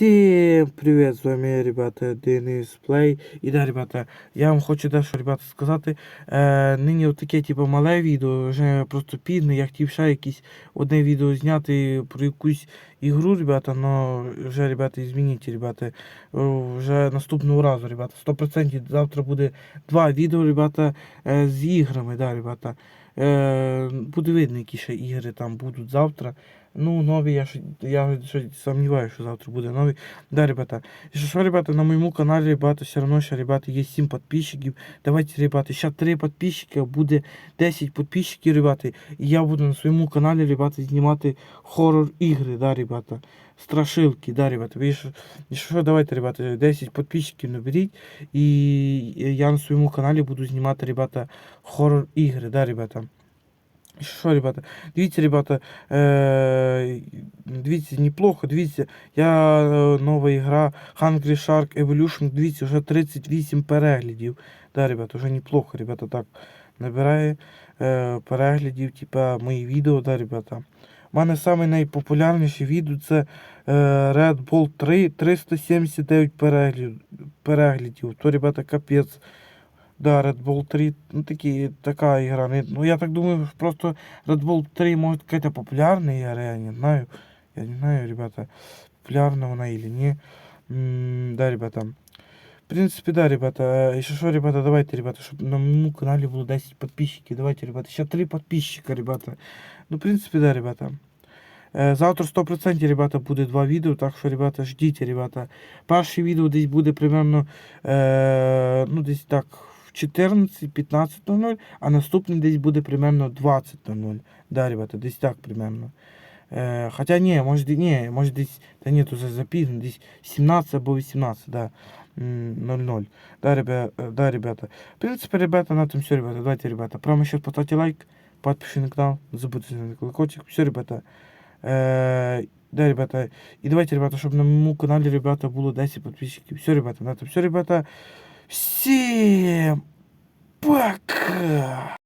Всем привет, з вами, ребята, Денис Плей. І да, ребята, я вам хочу дещо, ребята, сказати. Е, нині отаке, типу, мале відео, вже просто пізно, я хотів ще якісь одне відео зняти про якусь ігру, ребята, но вже, ребята, змініть, ребята, вже наступного разу, ребята, 100% завтра буде два відео, ребята, е, з іграми, да, ребята. Е, буде видно, які ще ігри там будуть завтра. Ну, нові, я, ще- я ще сумніваюся, що завтра буде новий. Да, ребята. И что, что, ребята, на моем канале, ребята, все равно, что, ребята, есть 7 подписчиков. Давайте, ребята, сейчас 3 подписчика, буде 10 подписчиків, ребята. І я буду на своєму каналі, ребята, знімати хоррор ігри, да, ребята. Страшилки, да, ребята. Ви що, і що, давайте, ребята, 10 подписчиків наберіть. І я на своєму каналі буду знімати, ребята, хоррор ігри, да, ребята. Що, ребята? Дивіться, ребята, е, дивіться, неплохо, дивіться, я е, нова ігра Hungry Shark Evolution, дивіться, вже 38 переглядів. Да, ребята, вже неплохо, ребята, так набирає е, переглядів, типа мої відео, да, ребята. У мене саме найпопулярніші відео це е, Red Bull 3, 379 переглядів, переглядів. То, ребята, капець. Да, Red Bull 3, ну такі, така ігра. Не, ну я так думаю, що просто Red Bull 3 может какая-то популярная игра, я не знаю. Я не знаю, ребята, популярна она или не. М, да, ребята. В принципе, да, ребята. Э, Еще что, ребята, давайте, ребята, чтобы на моем канале было 10 подписчиков. Давайте, ребята. Сейчас 3 подписчика, ребята. Ну, в принципе, да, ребята. Е, Завтра 100% ребята буде два відео, так що, ребята, ждіть, ребята. Перше відео десь буде примерно, е, ну, десь так, в 14-15.00, а наступний десь буде примерно 20.00. Да, десь так примерно. Е, хоча ні, може, ні, може десь, та ні, то за запізно, десь 17 або 18, да. м, 00. Да, ребята, да, ребята. В принципе, ребята, на этом все, ребята. Давайте, ребята. Прямо сейчас поставьте лайк, подпишитесь на канал, забудьте на колокольчик. Все, ребята. Е, да, ребята. І давайте, ребята, щоб на моєму каналі, ребята, було 10 подписчиків. Все, ребята, на этом все, ребята. Всем пока!